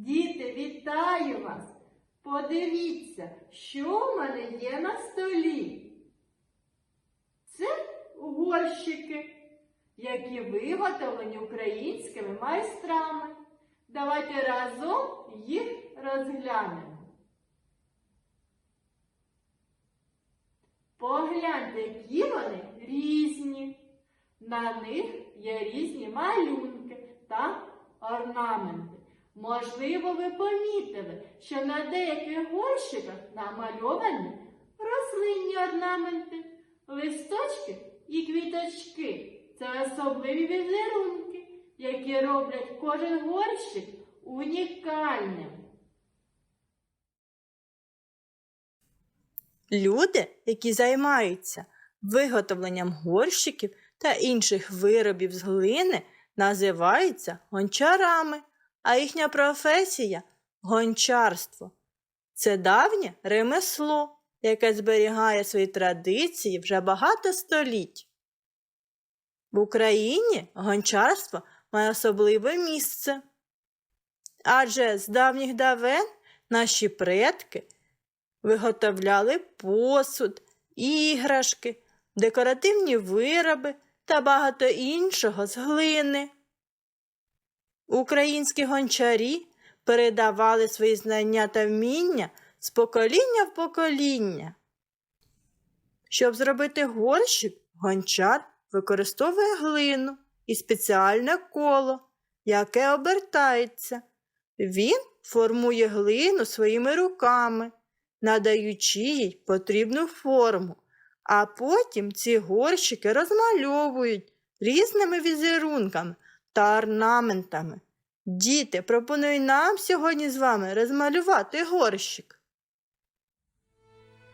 Діти, вітаю вас! Подивіться, що в мене є на столі. Це горщики, які виготовлені українськими майстрами. Давайте разом їх розглянемо. Погляньте, які вони різні. На них є різні малюнки та орнаменти. Можливо, ви помітили, що на деяких горщиках намальовані рослинні орнаменти, листочки і квіточки. Це особливі візерунки, які роблять кожен горщик унікальним. Люди, які займаються виготовленням горщиків та інших виробів з глини, називаються гончарами, а їхня професія гончарство. Це давнє ремесло, яке зберігає свої традиції вже багато століть. В Україні гончарство має особливе місце. Адже з давніх давен наші предки виготовляли посуд, іграшки, декоративні вироби та багато іншого з глини. Українські гончарі передавали свої знання та вміння з покоління в покоління. Щоб зробити горщик, гончар використовує глину і спеціальне коло, яке обертається. Він формує глину своїми руками надаючи їй потрібну форму, а потім ці горщики розмальовують різними візерунками та орнаментами. Діти, пропоную нам сьогодні з вами розмалювати горщик.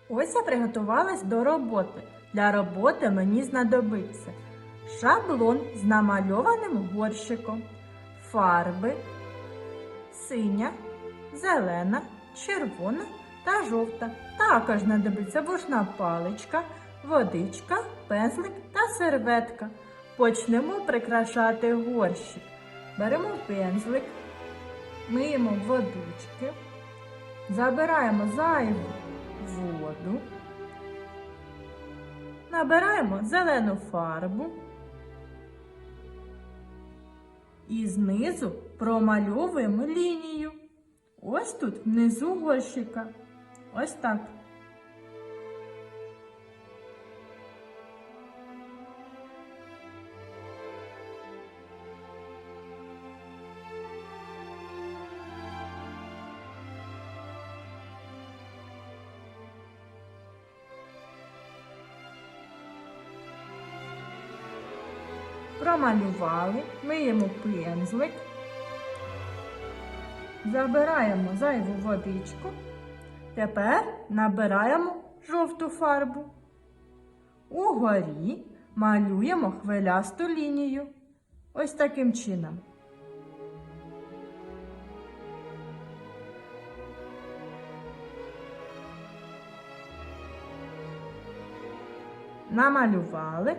Ось я приготувалась до роботи. Для роботи мені знадобиться шаблон з намальованим горщиком, фарби, синя, зелена, червона та жовта. Також знадобиться вушна паличка, водичка, пензлик та серветка. Почнемо прикрашати горщик. Беремо пензлик, миємо водички, забираємо зайву воду, набираємо зелену фарбу і знизу промальовуємо лінію. Ось тут внизу горщика. Ось так. Промалювали, миємо пензлик, забираємо зайву водичку. Тепер набираємо жовту фарбу. Угорі малюємо хвилясту лінію. Ось таким чином. Намалювали.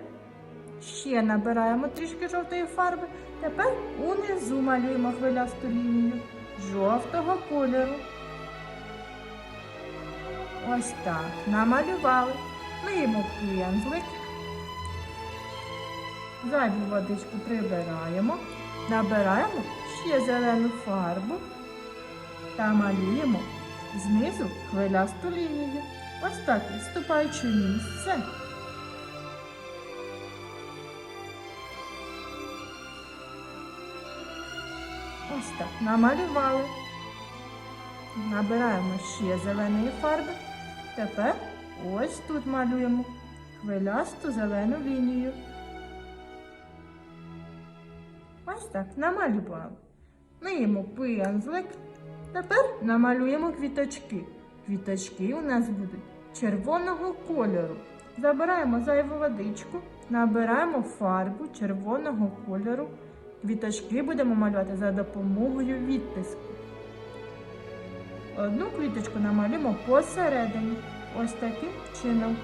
Ще набираємо трішки жовтої фарби. Тепер унизу малюємо хвилясту лінію жовтого кольору. Ось так. Намалювали. Миємо пензлик. Зайву водичку прибираємо. Набираємо ще зелену фарбу та малюємо знизу хвилясту лінію. Ось так, відступаючи місце. Ось так намалювали. Набираємо ще зеленої фарби. Тепер ось тут малюємо хвилясту зелену лінію. Ось так намалювали. Миємо пензлик. Тепер намалюємо квіточки. Квіточки у нас будуть червоного кольору. Забираємо зайву водичку, набираємо фарбу червоного кольору. Квіточки будемо малювати за допомогою відтиску. Одну квіточку намалюємо посередині. Ось таким чином.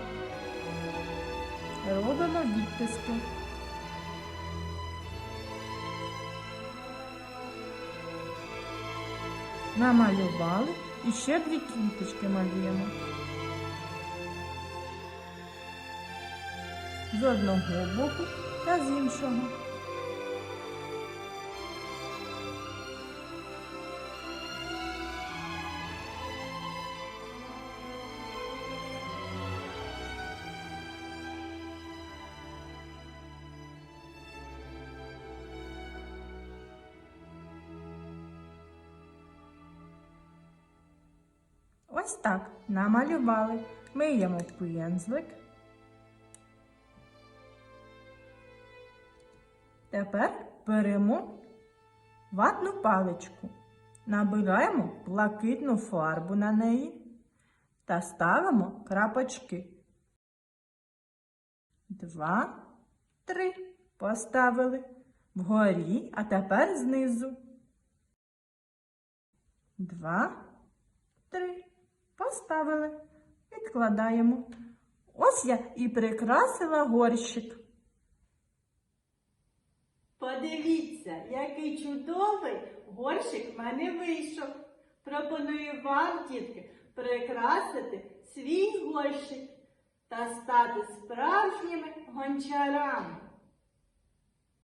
Робимо відтиски. намалювали і ще дві квіточки малюємо. З одного боку та з іншого. Ось так намалювали. Миємо пензлик. Тепер беремо ватну паличку, набираємо блакитну фарбу на неї та ставимо крапочки. Два, три. Поставили вгорі, а тепер знизу. Два. Поставили. Відкладаємо. Ось я і прикрасила горщик. Подивіться, який чудовий горщик в мене вийшов. Пропоную вам, дітки, прикрасити свій горщик та стати справжніми гончарами.